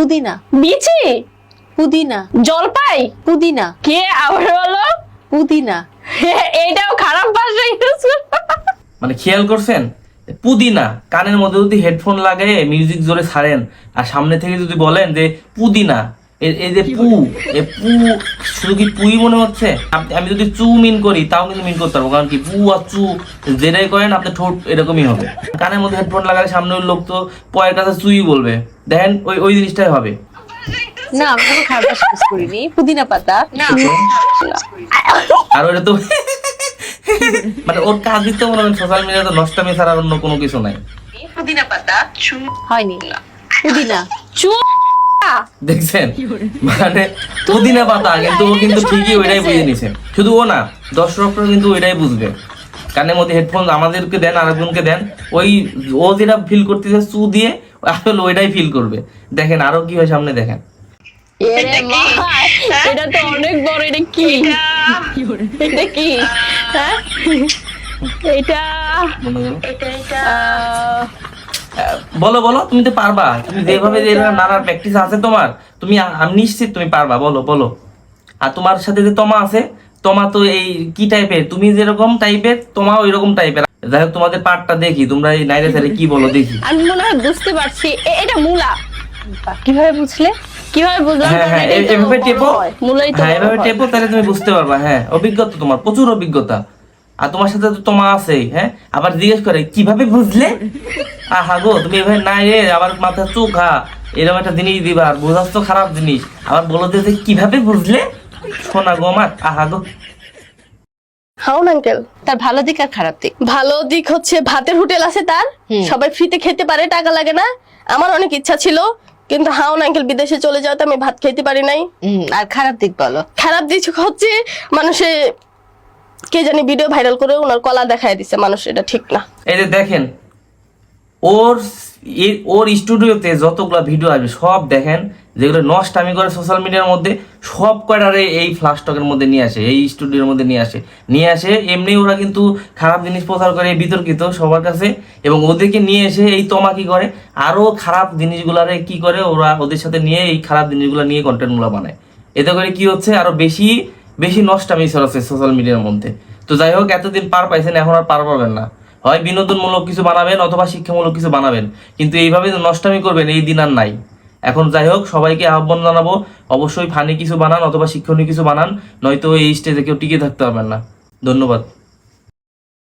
পুদিনা। বিচি? পুদিনা। জলপাই? পুদিনা। কে আবার বলো? পুদিনা। এইটাও খারাপ ভাষা ইউজ মানে খেয়াল করছেন? পুদিনা। কানের মধ্যে যদি হেডফোন লাগায় মিউজিক জোরে ছাড়েন আর সামনে থেকে যদি বলেন যে পুদিনা এই যে পু এ পু শুধু কি পুই মনে হচ্ছে? আমি যদি চু মিন করি তাও কিন্তু মিন করতে পারব কারণ কি পু আর চু যেটাই করেন আপনার ঠোঁট এরকমই হবে। কানের মধ্যে হেডফোন লাগালে সামনের লোক তো পয়ের কাছে চুই বলবে। দেখেন ওই ওই জিনিসটাই হবে। না আমি কোনো ভাষা ইউজ করিনি। পুদিনা পাতা। আর ওটা তো মানে ওর কাজই তো মনে হয় সোশ্যাল মিডিয়াতে নষ্টামি ছাড়া আর অন্য কোনো কিছু নাই। পুদিনা পাতা হয়নি। পুদিনা। চুপ দেখছেন? মানে পুদিনা পাতা কিন্তু ও কিন্তু ঠিকই ওইটাই বুঝে নিছে। শুধু ও না দর্শকরা কিন্তু ওইটাই বুঝবে। কানের মধ্যে হেডফোন আমাদেরকে দেন আরেকজনকে দেন। ওই ও যেটা ফিল করতেছে চু দিয়ে আসলে ওইটাই ফিল করবে। দেখেন আরও কি হয় সামনে দেখেন। এটা তো অনেক বড় এটা কি? এটা কি? হ্যাঁ? এটা করো। আহ, আহ, বলো বলো তুমি তো পারবা। তুমি যেভাবে যে এরকম নানার প্র্যাকটিস আছে তোমার তুমি আমি নিশ্চিত তুমি পারবা। বলো বলো। আর তোমার সাথে যে তোমা আছে তোমা তো এই কি টাইপের তুমি যেরকম টাইপের তোমা ওই রকম টাইপের যাই হোক তোমাদের পার্টটা দেখি তোমরা এই নাইরে সাইরে কি বলো দেখি। আমি মনে হয় বুঝতে পারছি। এটা মূলা। কীভাবে বুঝলে? কীভাবে বুঝলাম হ্যাঁ হ্যাঁ এভাবে টেপো। মূলাই তো হ্যাঁ এভাবে টেপো তাহলে তুমি বুঝতে পারবা হ্যাঁ। অভিজ্ঞতা তোমার প্রচুর অভিজ্ঞতা। আর তোমার সাথে তো তোমা আছেই হ্যাঁ? আবার জিজ্ঞেস করে কীভাবে বুঝলে? আহা গো তুমি এভাবে নাই রে আবার মাথা চোখ এরকম একটা জিনিস দিবা আর বোঝাস তো খারাপ জিনিস। আবার বলো যে কীভাবে বুঝলে? শোনা গো আমার আহা গো। হাউন আঙ্কেল তার ভালো দিক আর খারাপ দিক। ভালো দিক হচ্ছে ভাতের হোটেল আছে তার। সবাই ফ্রিতে খেতে পারে টাকা লাগে না। আমার অনেক ইচ্ছা ছিল কিন্তু হাউন আঙ্কেল বিদেশে চলে যাওয়াতে আমি ভাত খেতে পারি নাই। আর খারাপ দিক বলো। খারাপ দিক হচ্ছে মানুষে কে জানি ভিডিও ভাইরাল করে ওনার কলা দেখায় দিছে মানুষ এটা ঠিক না। এই যে দেখেন ওর ওর স্টুডিওতে যতগুলা ভিডিও আসবে, সব দেখেন, যেগুলো নষ্ট আমি করে সোশ্যাল মিডিয়ার মধ্যে, সব কয়টারে এই ফ্লাস্টকের মধ্যে নিয়ে আসে, এই স্টুডিওর মধ্যে নিয়ে আসে। নিয়ে আসে, এমনি ওরা কিন্তু খারাপ জিনিস প্রচার করে, বিতর্কিত সবার কাছে, এবং ওদেরকে নিয়ে এসে এই তমা কি করে, আরও খারাপ জিনিসগুলারে কি করে ওরা ওদের সাথে নিয়ে এই খারাপ জিনিসগুলো নিয়ে কন্টেন্টগুলো বানায়। এতে করে কি হচ্ছে, আরও বেশি বেশি নষ্ট আমি ছড়াচ্ছে সোশ্যাল মিডিয়ার মধ্যে। তো যাই হোক, এতদিন পার পাইছেন, এখন আর পার পাবেন না। হয় বিনোদনমূলক কিছু বানাবেন অথবা শিক্ষামূলক কিছু বানাবেন। কিন্তু এইভাবে নষ্টামি করবেন, এই দিন আর নাই। এখন যাই হোক, সবাইকে আহ্বান জানাব, অবশ্যই ফানি কিছু বানান অথবা শিক্ষণীয় কিছু বানান, নয়তো এই স্টেজে কেউ টিকে থাকতে পারবেন না। ধন্যবাদ।